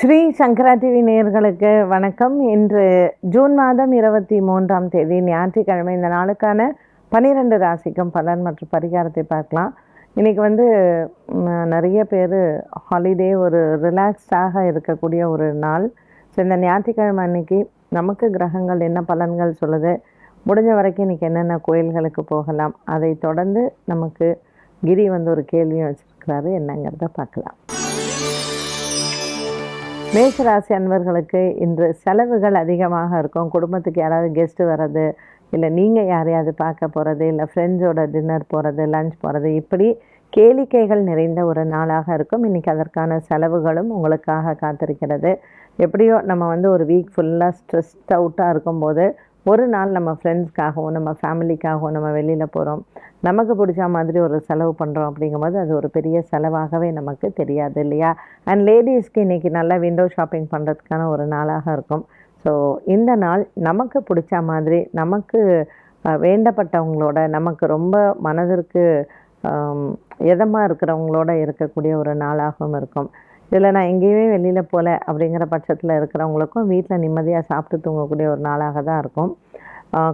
ஸ்ரீ சங்கரா TV நேயர்களுக்கு வணக்கம். இன்று ஜூன் மாதம் இருபத்தி மூன்றாம் தேதி ஞாயிற்றுக்கிழமை இந்த நாளுக்கான பன்னிரெண்டு ராசிக்கும் பலன் மற்றும் பரிகாரத்தை பார்க்கலாம். இன்றைக்கி வந்து நிறைய பேர் ஹாலிடே ஒரு ரிலாக்ஸ்டாக இருக்கக்கூடிய ஒரு நாள். ஸோ இந்த ஞாயிற்றுக்கிழமை அன்னைக்கு நமக்கு கிரகங்கள் என்ன பலன்கள் சொல்லுது? முடிஞ்ச வரைக்கும் இன்றைக்கி என்னென்ன கோயில்களுக்கு போகலாம்? அதை தொடர்ந்து நமக்கு கிரி வந்து ஒரு கேள்வியும் வச்சுருக்கிறாரு. என்னங்கிறத பார்க்கலாம். மேஷராசி அன்பர்களுக்கு இன்று செலவுகள் அதிகமாக இருக்கும். குடும்பத்துக்கு யாராவது கெஸ்ட்டு வர்றது இல்லை நீங்கள் யாரையாவது பார்க்க போகிறது இல்லை ஃப்ரெண்ட்ஸோட டின்னர் போகிறது லஞ்ச் போகிறது இப்படி கேளிக்கைகள் நிறைந்த ஒரு நாளாக இருக்கும். இன்றைக்கி அதற்கான செலவுகளும் உங்களுக்காக காத்திருக்கிறது. எப்படியோ நம்ம வந்து ஒரு வீக் ஃபுல்லாக ஸ்ட்ரெஸ்ட் அவுட்டாக இருக்கும்போது ஒரு நாள் நம்ம ஃப்ரெண்ட்ஸ்க்காகவும் நம்ம ஃபேமிலிக்காகவும் நம்ம வெளியில் போகிறோம் நமக்கு பிடிச்ச மாதிரி ஒரு செலவு பண்ணுறோம் அப்படிங்கும்போது அது ஒரு பெரிய செலவாகவே நமக்கு தெரியாது இல்லையா? அண்ட் லேடிஸ்க்கு இன்றைக்கி நல்லா விண்டோ ஷாப்பிங் பண்ணுறதுக்கான ஒரு நாளாக இருக்கும். ஸோ இந்த நாள் நமக்கு பிடிச்ச மாதிரி நமக்கு வேண்டப்பட்டவங்களோட நமக்கு ரொம்ப மனதிற்கு எதமாக இருக்கிறவங்களோட இருக்கக்கூடிய ஒரு நாளாகவும் இருக்கும். இதில் நான் எங்கேயுமே வெளியில் போகல அப்படிங்கிற பட்சத்தில் இருக்கிறவங்களுக்கும் வீட்டில் நிம்மதியாக சாப்பிட்டு தூங்கக்கூடிய ஒரு நாளாக தான் இருக்கும்.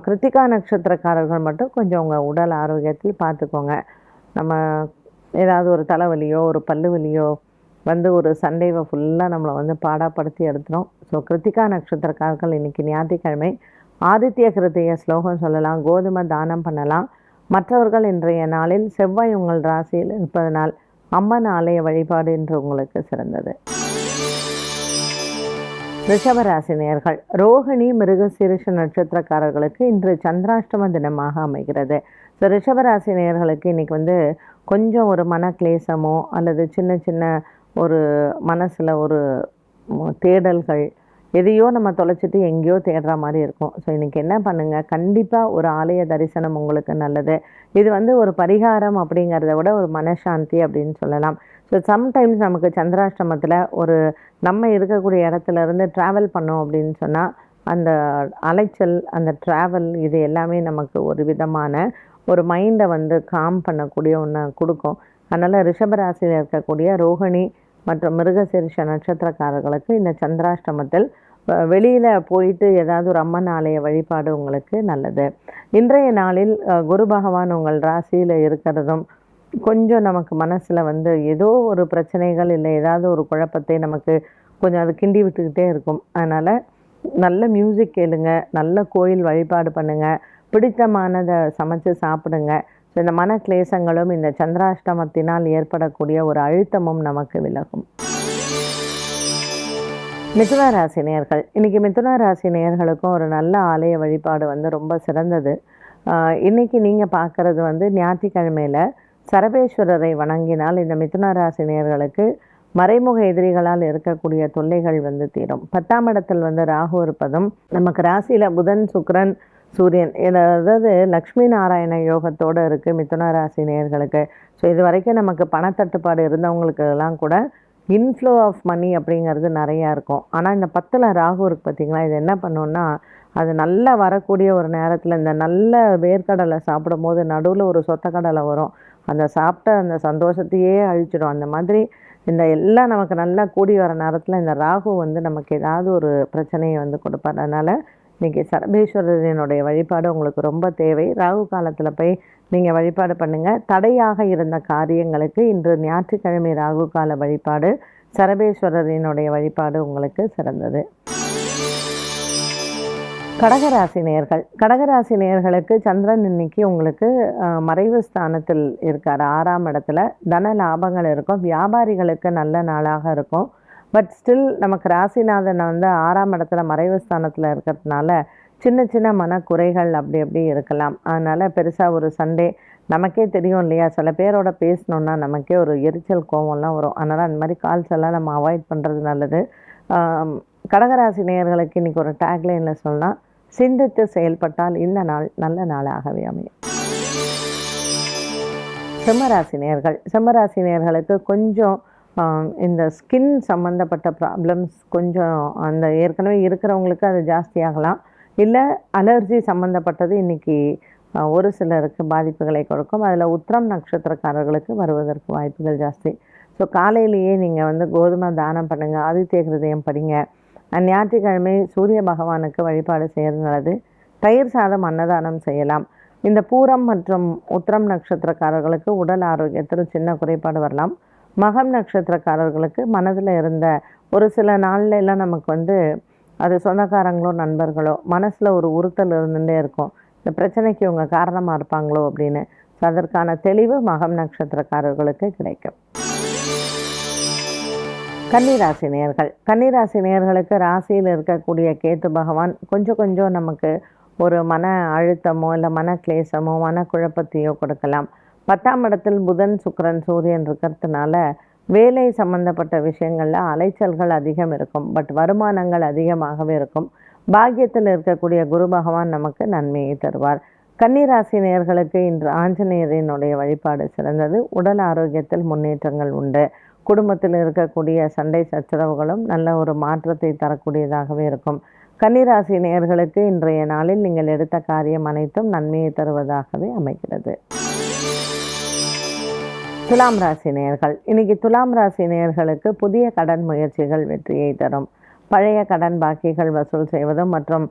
கிருத்திகா நட்சத்திரக்காரர்கள் மட்டும் கொஞ்சம் உங்கள் உடல் ஆரோக்கியத்தில் பார்த்துக்கோங்க. நம்ம ஏதாவது ஒரு தலைவலியோ ஒரு பல்லு வலியோ வந்து ஒரு சண்டைவை ஃபுல்லாக நம்மளை வந்து பாடாப்படுத்தி எடுத்துரும். ஸோ கிருத்திகா நட்சத்திரக்காரர்கள் இன்றைக்கி ஞாயிற்றுக்கிழமை ஆதித்ய கிருத்திய ஸ்லோகம் சொல்லலாம் கோதுமை தானம் பண்ணலாம். மற்றவர்கள் இன்றைய நாளில் செவ்வாய் உங்கள் ராசியில் இருப்பதனால் அம்மன் ஆலய வழிபாடு என்று உங்களுக்கு சிறந்தது. ரிஷபராசினியர்கள் ரோஹிணி மிருகசீரிஷ நட்சத்திரக்காரர்களுக்கு இன்று சந்திராஷ்டம தினமாக அமைகிறது. ஸோ ரிஷபராசினியர்களுக்கு இன்றைக்கி இன்னைக்கு வந்து கொஞ்சம் ஒரு மன கிளேசமோ அல்லது சின்ன சின்ன ஒரு மனசில் ஒரு தேடல்கள் எதையோ நம்ம தொலைச்சிட்டு எங்கேயோ தேடுற மாதிரி இருக்கும். ஸோ இன்றைக்கி என்ன பண்ணுங்கள் கண்டிப்பாக ஒரு ஆலய தரிசனம் உங்களுக்கு நல்லது. இது வந்து ஒரு பரிகாரம் அப்படிங்கிறத விட ஒரு மனசாந்தி அப்படின்னு சொல்லலாம். ஸோ சம்டைம்ஸ் நமக்கு சந்திராஷ்டமத்தில் ஒரு நம்ம இருக்கக்கூடிய இடத்துல இருந்து ட்ராவல் பண்ணோம் அப்படின்னு சொன்னால் அந்த அலைச்சல் அந்த ட்ராவல் இது எல்லாமே நமக்கு ஒரு விதமான ஒரு மைண்டை வந்து காம் பண்ணக்கூடிய ஒன்று கொடுக்கும். அதனால் ரிஷபராசியில் இருக்கக்கூடிய ரோகிணி மற்றும் மிருகசீரிஷ நட்சத்திரக்காரர்களுக்கு இந்த சந்திராஷ்டமத்தில் வெளியில் போயிட்டு ஏதாவது ஒரு அம்மன் ஆலய வழிபாடு உங்களுக்கு நல்லது. இன்றைய நாளில் குரு பகவான் உங்கள் ராசியில் இருக்கிறதும் கொஞ்சம் நமக்கு மனசில் வந்து ஏதோ ஒரு பிரச்சனைகள் இல்லை ஏதாவது ஒரு குழப்பத்தை நமக்கு கொஞ்சம் அது கிண்டி விட்டுக்கிட்டே இருக்கும். அதனால் நல்ல மியூசிக் கேளுங்க நல்ல கோயில் வழிபாடு பண்ணுங்கள் பிடித்தமானதை சமைச்சு சாப்பிடுங்க. ஸோ இந்த மன கிளேசங்களும் இந்த சந்திராஷ்டமத்தினால் ஏற்படக்கூடிய ஒரு அழுத்தமும் நமக்கு விலகும். மிதுன ராசி நேயர்கள். இன்றைக்கி மிதுன ராசி நேயர்களுக்கும் ஒரு நல்ல ஆலய வழிபாடு வந்து ரொம்ப சிறந்தது. இன்றைக்கி இன்னைக்கு நீங்கள் பார்க்குறது வந்து ஞாயிற்றுக்கிழமையில் சரபேஸ்வரரை வணங்கினால் இந்த மிதுன ராசி நேயர்களுக்கு மறைமுக எதிரிகளால் இருக்கக்கூடிய தொல்லைகள் வந்து தீரும். பத்தாம் இடத்தில் வந்து ராகு இருப்பதும் நமக்கு ராசியில் புதன் சுக்ரன் சூரியன் அதாவது லக்ஷ்மி நாராயண யோகத்தோடு இருக்குது மிதுன ராசி நேயர்களுக்கு. ஸோ இது வரைக்கும் நமக்கு பணத்தட்டுப்பாடு இருந்தவங்களுக்கெல்லாம் கூட இன்ஃப்ளோ ஆஃப் மணி அப்படிங்கிறது நிறையா இருக்கும். ஆனால் இந்த பத்தில் ராகு இருக்கு பார்த்தீங்களா இது என்ன பண்ணுன்னா அது நல்லா வரக்கூடிய ஒரு நேரத்தில் இந்த நல்ல வேர்க்கடலை சாப்பிடும்போது நடுவில் ஒரு சொத்தக்கடலை வரும். அந்த சாப்பிட்ட அந்த சந்தோஷத்தையே அழிச்சிடும். அந்த மாதிரி இந்த எல்லாம் நமக்கு நல்லா கூடி வர நேரத்தில் இந்த ராகு வந்து நமக்கு ஏதாவது ஒரு பிரச்சனையை வந்து கொடுப்பார். அதனால் இன்றைக்கி சரபேஸ்வரனுடைய வழிபாடு உங்களுக்கு ரொம்ப தேவை. ராகு காலத்தில் போய் நீங்கள் வழிபாடு பண்ணுங்கள் தடையாக இருந்த காரியங்களுக்கு இன்று ஞாயிற்றுக்கிழமை ராகு கால வழிபாடு சரபேஸ்வரரினுடைய வழிபாடு உங்களுக்கு சிறந்தது. கடகராசி நேர்கள். கடகராசி நேயர்களுக்கு சந்திரன் இன்னைக்கு உங்களுக்கு மறைவு ஸ்தானத்தில் இருக்கார். ஆறாம் இடத்துல தன லாபங்கள் இருக்கும். வியாபாரிகளுக்கு நல்ல நாளாக இருக்கும். பட் ஸ்டில் நமக்கு ராசிநாதன் வந்து ஆறாம் இடத்துல மறைவு ஸ்தானத்தில் இருக்கிறதுனால சின்ன சின்ன மனக்குறைகள் அப்படி அப்படி இருக்கலாம். அதனால் பெருசாக ஒரு சண்டே நமக்கே தெரியும் இல்லையா? சில பேரோட பேசணுன்னா நமக்கே ஒரு எரிச்சல் கோவம்லாம் வரும். அதனால் அந்த மாதிரி கால்ஸ் எல்லாம் நம்ம அவாய்ட் பண்ணுறது நல்லது. கடகராசி நேயர்களுக்கு இன்றைக்கி ஒரு டேக்லைனில் சொல்லலாம் சிந்தித்து செயல்பட்டால் இந்த நாள் நல்ல நாளாகவே அமையும். சிம்மராசி நேர்கள் சிம்மராசி நேர்களுக்கு கொஞ்சம் இந்த ஸ்கின் சம்மந்தப்பட்ட ப்ராப்ளம்ஸ் கொஞ்சம் அந்த ஏற்கனவே இருக்கிறவங்களுக்கு அது ஜாஸ்தியாகலாம் இல்லை அலர்ஜி சம்மந்தப்பட்டது இன்னைக்கு ஒரு சிலருக்கு பாதிப்புகளை கொடுக்கும். அதில் உத்திரம் நட்சத்திரக்காரர்களுக்கு வருவதற்கு வாய்ப்புகள் ஜாஸ்தி. ஸோ காலையிலேயே நீங்கள் வந்து கோதுமை தானம் பண்ணுங்கள் ஆதித்ய ஹிருதயம் படிங்க. ஞாயிற்றுக்கிழமை சூரிய பகவானுக்கு வழிபாடு செய்கிறது நல்லது. தயிர் சாதம் அன்னதானம் செய்யலாம். இந்த பூரம் மற்றும் உத்திரம் நட்சத்திரக்காரர்களுக்கு உடல் ஆரோக்கியத்தில் சின்ன குறைபாடு வரலாம். மகம் நட்சத்திரக்காரர்களுக்கு மனதில் இருந்த ஒரு சில நாள்ல எல்லாம் நமக்கு வந்து அது சொந்தக்காரங்களோ நண்பர்களோ மனசில் ஒரு உறுத்தல் இருந்துகிட்டே இருக்கும். இந்த பிரச்சனைக்கு இவங்க காரணமாக இருப்பாங்களோ அப்படின்னு. ஸோ அதற்கான தெளிவு மகம் நட்சத்திரக்காரர்களுக்கு கிடைக்கும். கன்னிராசி நேர்கள் கன்னிராசி நேர்களுக்கு ராசியில் இருக்கக்கூடிய கேத்து பகவான் கொஞ்சம் கொஞ்சம் நமக்கு ஒரு மன அழுத்தமோ இல்லை மன கிளேசமோ மன குழப்பத்தையோ கொடுக்கலாம். பத்தாம் இடத்தில் புதன் சுக்கரன் சூரியன் இருக்கிறதுனால வேலை சம்பந்தப்பட்ட விஷயங்களில் அலைச்சல்கள் அதிகம் இருக்கும். பட் வருமானங்கள் அதிகமாகவே இருக்கும். பாக்கியத்தில் இருக்கக்கூடிய குரு பகவான் நமக்கு நன்மையை தருவார். கன்னிராசி நேயர்களுக்கு இன்று ஆஞ்சநேயரினுடைய வழிபாடு சிறந்தது. உடல் ஆரோக்கியத்தில் முன்னேற்றங்கள் உண்டு. குடும்பத்தில் இருக்கக்கூடிய சண்டை சச்சரவுகளும் நல்ல ஒரு மாற்றத்தை தரக்கூடியதாகவே இருக்கும். கன்னிராசி நேயர்களுக்கு இன்றைய நாளில் நீங்கள் எடுத்த காரியம் அனைத்தும் நன்மையை தருவதாகவே அமைகிறது. துலாம் ராசி நேர்கள் இன்னைக்கு துலாம் ராசி நேர்களுக்கு புதிய கடன் முயற்சிகள் வெற்றியை தரும். பழைய கடன் பாக்கிகள் வசூல் செய்வதும் மற்றும்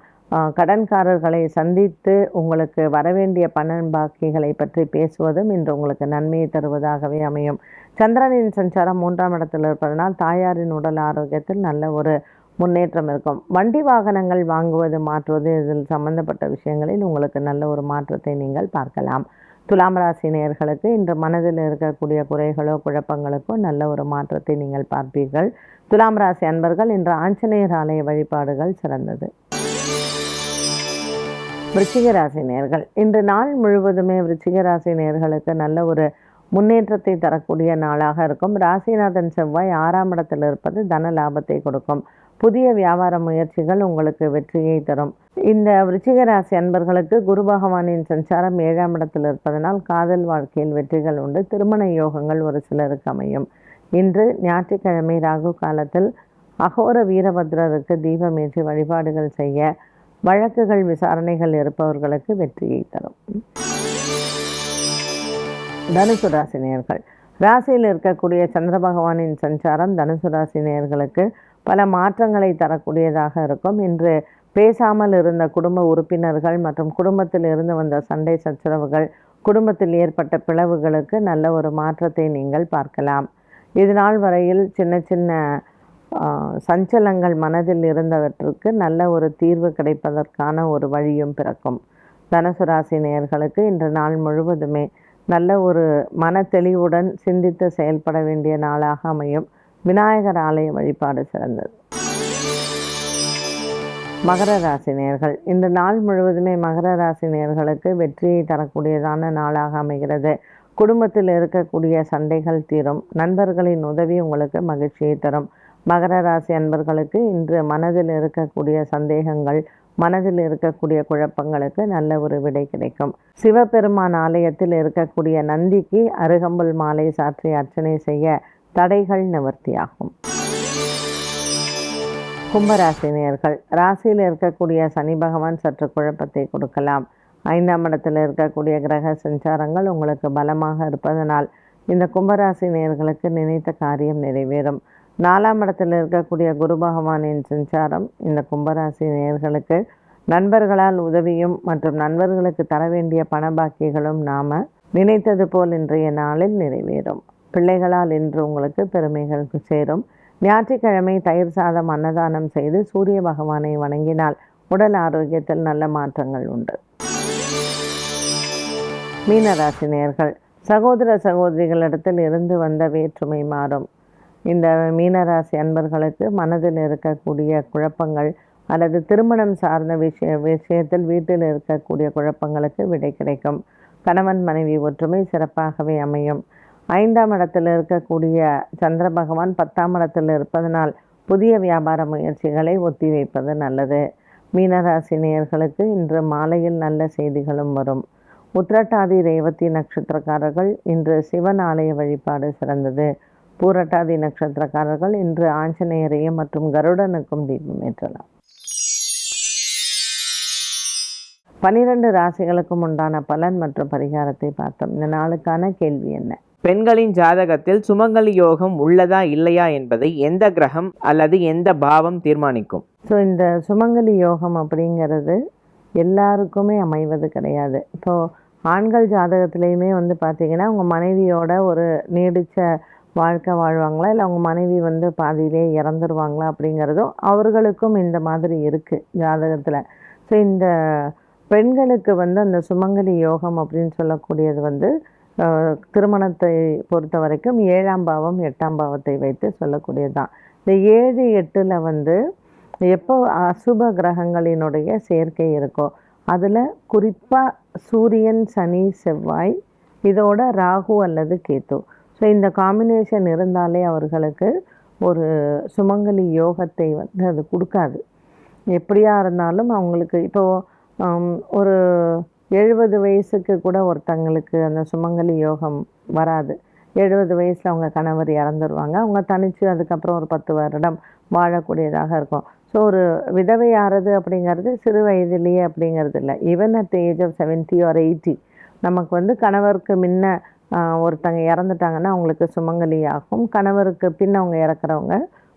கடன்காரர்களை சந்தித்து உங்களுக்கு வரவேண்டிய பண பாக்கிகளை பற்றி பேசுவதும் இன்று உங்களுக்கு நன்மையை தருவதாகவே அமையும். சந்திரனின் சஞ்சாரம் மூன்றாம் இடத்தில் இருப்பதனால் தாயாரின் உடல் ஆரோக்கியத்தில் நல்ல ஒரு முன்னேற்றம் இருக்கும். வண்டி வாகனங்கள் வாங்குவது மாற்றுவது இதில் சம்பந்தப்பட்ட விஷயங்களில் உங்களுக்கு நல்ல ஒரு மாற்றத்தை நீங்கள் பார்க்கலாம். துலாம் ராசி நேயர்களுக்கு இன்று மனதில் இருக்கக்கூடிய குறைகளோ குழப்பங்களுக்கோ நல்ல ஒரு மாற்றத்தை நீங்கள் பார்ப்பீர்கள். துலாம் ராசி அன்பர்கள் இன்று ஆஞ்சநேயர் ஆலய வழிபாடுகள் சிறந்தது. விருச்சிக ராசி நேர்கள் இன்று நாள் முழுவதுமே விருச்சிக ராசி நேர்களுக்கு நல்ல ஒரு முன்னேற்றத்தை தரக்கூடிய நாளாக இருக்கும். ராசிநாதன் செவ்வாய் ஆறாம் இடத்தில் இருப்பது தன லாபத்தை கொடுக்கும். புதிய வியாபார முயற்சிகள் உங்களுக்கு வெற்றியை தரும். இந்த விருச்சிக ராசி அன்பர்களுக்கு குரு பகவானின் சஞ்சாரம் ஏழாம் இடத்தில் இருப்பதனால் காதல் வாழ்க்கையில் வெற்றிகள் உண்டு. திருமண யோகங்கள் ஒரு சிலருக்கு அமையும். இன்று ஞாயிற்றுக்கிழமை ராகு காலத்தில் அகோர வீரபத்ரருக்கு தீபமேற்றி வழிபாடுகள் செய்ய வழக்குகள் விசாரணைகள் இருப்பவர்களுக்கு வெற்றியை தரும். தனுசு ராசி நேர்கள் ராசியில் இருக்கக்கூடிய சந்திர பகவானின் சஞ்சாரம் தனுசு ராசி நேர்களுக்கு பல மாற்றங்களை தரக்கூடியதாக இருக்கும். இன்று பேசாமல் இருந்த குடும்ப உறுப்பினர்கள் மற்றும் குடும்பத்தில் இருந்து வந்த சண்டை சச்சரவுகள் குடும்பத்தில் ஏற்பட்ட பிளவுகளுக்கு நல்ல ஒரு மாற்றத்தை நீங்கள் பார்க்கலாம். இது நாள் வரையில் சின்ன சின்ன சஞ்சலங்கள் மனதில் இருந்தவற்றுக்கு நல்ல ஒரு தீர்வு கிடைப்பதற்கான ஒரு வழியும் பிறக்கும். தனுசு ராசி நேயர்களுக்கு இன்று நாள் முழுவதுமே நல்ல ஒரு மன தெளிவுடன் சிந்தித்து செயல்பட வேண்டிய நாளாக அமையும். விநாயகர் ஆலய வழிபாடு சிறந்தது. மகர ராசி நேர்கள். இந்த நாள் முழுவதுமே மகர ராசி நேர்களுக்கு வெற்றியை தரக்கூடியதான நாளாக அமைகிறது. குடும்பத்தில் இருக்கக்கூடிய சண்டைகள் தீரும். நண்பர்களின் உதவி உங்களுக்கு மகிழ்ச்சியை தரும். மகர ராசி அன்பர்களுக்கு இன்று மனதில் இருக்கக்கூடிய சந்தேகங்கள் மனதில் இருக்கக்கூடிய குழப்பங்களுக்கு நல்ல ஒரு விடை கிடைக்கும். சிவபெருமான் ஆலயத்தில் இருக்கக்கூடிய நந்திக்கு அருகம்புல் மாலை சாற்றி அர்ச்சனை செய்ய தடைகள் நிவர்த்தியாகும். கும்பராசினியர்கள் ராசியில் இருக்கக்கூடிய சனி பகவான் சற்று குழப்பத்தை கொடுக்கலாம். ஐந்தாம் இடத்தில் இருக்கக்கூடிய கிரக சஞ்சாரங்கள் உங்களுக்கு பலமாக இருப்பதனால் இந்த கும்பராசி நேர்களுக்கு நினைத்த காரியம் நிறைவேறும். நாலாம் இடத்தில் இருக்கக்கூடிய குரு பகவானின் சஞ்சாரம் இந்த கும்பராசி நேர்களுக்கு நண்பர்களால் உதவியும் மற்றும் நண்பர்களுக்கு தர வேண்டிய பண பாக்கிகளும் நாம் நினைத்தது போல் இன்றைய நாளில் நிறைவேறும். பிள்ளைகளால் இன்று உங்களுக்கு பெருமைகளுக்கு சேரும். ஞாயிற்றுக்கிழமை தயிர் சாதம் அன்னதானம் செய்து சூரிய பகவானை வணங்கினால் உடல் ஆரோக்கியத்தில் நல்ல மாற்றங்கள் உண்டு. மீனராசி நேயர்கள் சகோதர சகோதரிகளிடத்தில் இருந்து வந்த வேற்றுமை மாறும். இந்த மீனராசி அன்பர்களுக்கு மனதில் இருக்கக்கூடிய குழப்பங்கள் அல்லது திருமணம் சார்ந்த விஷய விஷயத்தில் வீட்டில் இருக்கக்கூடிய குழப்பங்களுக்கு விடை கிடைக்கும். கணவன் மனைவி ஒற்றுமை சிறப்பாகவே அமையும். ஐந்தாம் இடத்தில் இருக்கக்கூடிய சந்திர பகவான் பத்தாம் இடத்தில் இருப்பதனால் புதிய வியாபார முயற்சிகளை ஒத்திவைப்பது நல்லது. மீனராசி நேயர்களுக்கு இன்று மாலையில் நல்ல செய்திகளும் வரும். உத்திரட்டாதி ரேவதி நட்சத்திரக்காரர்கள் இன்று சிவன் ஆலய வழிபாடு சிறந்தது. பூரட்டாதி நட்சத்திரக்காரர்கள் இன்று ஆஞ்சநேயரையும் மற்றும் கருடனுக்கும் தீபம் ஏற்றலாம். பனிரெண்டு ராசிகளுக்கும் உண்டான பலன் மற்றும் பரிகாரத்தை பார்த்தோம். இந்த நாளுக்கான கேள்வி என்ன? பெண்களின் ஜாதகத்தில் சுமங்கலி யோகம் உள்ளதா இல்லையா என்பதை எந்த கிரகம் அல்லது எந்த பாவம் தீர்மானிக்கும்? ஸோ இந்த சுமங்கலி யோகம் அப்படிங்கிறது எல்லாருக்குமே அமைவது கிடையாது. இப்போது ஆண்கள் ஜாதகத்துலேயுமே வந்து பார்த்திங்கன்னா உங்கள் மனைவியோட ஒரு நீடித்த வாழ்க்கை வாழ்வாங்களா? இல்லை அவங்க மனைவி வந்து பாதியிலே இறந்துருவாங்களா அப்படிங்கிறதும் அவர்களுக்கும் இந்த மாதிரி இருக்குது ஜாதகத்தில். ஸோ இந்த பெண்களுக்கு வந்து அந்த சுமங்கலி யோகம் அப்படின்னு சொல்லக்கூடியது வந்து திருமணத்தை பொறுத்த வரைக்கும் ஏழாம் பாவம் எட்டாம் பாவத்தை வைத்து சொல்லக்கூடியது தான் இந்த ஏழு எட்டில் வந்து எப்போ அசுப கிரகங்களினுடைய சேர்க்கை இருக்கோ அதில் குறிப்பாக சூரியன் சனி செவ்வாய் இதோட ராகு அல்லது கேத்து ஸோ இந்த காம்பினேஷன் இருந்தாலே அவர்களுக்கு ஒரு சுமங்கலி யோகத்தை வந்து அது கொடுக்காது. எப்படியா இருந்தாலும் அவங்களுக்கு இப்போது ஒரு எழுபது வயசுக்கு கூட ஒருத்தங்களுக்கு அந்த சுமங்கலி யோகம் வராது. எழுபது வயசில் அவங்க கணவர் இறந்துருவாங்க. அவங்க தனித்து அதுக்கப்புறம் ஒரு பத்து வருடம் வாழக்கூடியதாக இருக்கும். ஸோ ஒரு விதவை அப்படிங்கிறது சிறு வயதிலேயே அப்படிங்கிறது இல்லை. Even at age of seventy or eighty நமக்கு வந்து கணவருக்கு முன்ன ஒருத்தங்க இறந்துட்டாங்கன்னா அவங்களுக்கு சுமங்கலியாகும். கணவருக்கு பின் அவங்க இறக்குறவங்க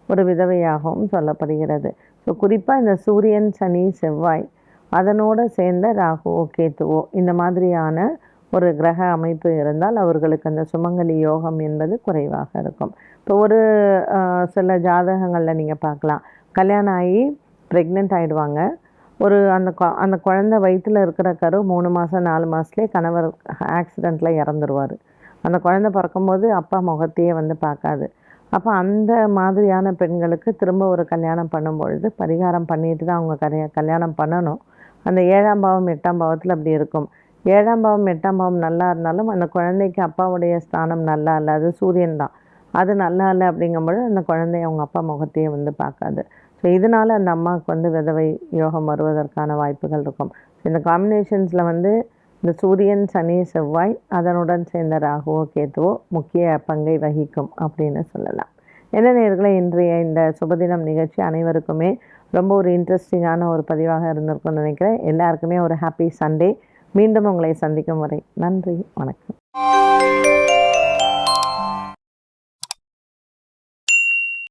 ஒரு விதவையாகவும் சொல்லப்படுகிறது. ஸோ குறிப்பாக இந்த சூரியன் சனி செவ்வாய் அதனோட சேர்ந்த ராகுவோ கேத்துவோ இந்த மாதிரியான ஒரு கிரக அமைப்பு இருந்தால் அவர்களுக்கு அந்த சுமங்கலி யோகம் என்பது குறைவாக இருக்கும். இப்போ ஒரு சில ஜாதகங்களில் நீங்கள் பார்க்கலாம். கல்யாணம் ஆகி ப்ரெக்னென்ட் ஆகிடுவாங்க ஒரு அந்த அந்த குழந்தை வயிற்றில் இருக்கிற கரு மூணு மாதம் நாலு மாதத்துலேயே கணவர் ஆக்சிடெண்ட்டில் இறந்துருவார். அந்த குழந்தை பிறக்கும்போது அப்பா முகத்தையே வந்து பார்க்காது. அப்போ அந்த மாதிரியான பெண்களுக்கு திரும்ப ஒரு கல்யாணம் பண்ணும்பொழுது பரிகாரம் பண்ணிட்டு தான் அவங்க கல்யா கல்யாணம் பண்ணணும். அந்த ஏழாம் பாவம் எட்டாம் பாவத்தில் அப்படி இருக்கும். ஏழாம் பாவம் எட்டாம் பாவம் நல்லா இருந்தாலும் அந்த குழந்தைக்கு அப்பாவுடைய ஸ்தானம் நல்லா இல்லை. அது சூரியன் தான். அது நல்லா இல்லை அப்படிங்கும்போது அந்த குழந்தைய அவங்க அப்பா முகத்தையே வந்து பார்க்காது. ஸோ அந்த அம்மாவுக்கு வந்து விதவை யோகம் வருவதற்கான வாய்ப்புகள் இருக்கும். இந்த காம்பினேஷன்ஸில் வந்து இந்த சூரியன் சனி செவ்வாய் அதனுடன் சேர்ந்த ராகுவோ கேத்துவோ முக்கிய பங்கை வகிக்கும் அப்படின்னு சொல்லலாம். என்ன நேர்களை இன்றைய இந்த சுபதினம் நிகழ்ச்சி அனைவருக்குமே ரொம்ப ஒரு இன்ட்ரெஸ்டிங்கான ஒரு பதிவாக இருந்திருக்கும்னு நினைக்கிறேன். எல்லாருக்குமே ஒரு ஹாப்பி சண்டே மீண்டும் உங்களை சந்திக்கும் வரை நன்றி வணக்கம்.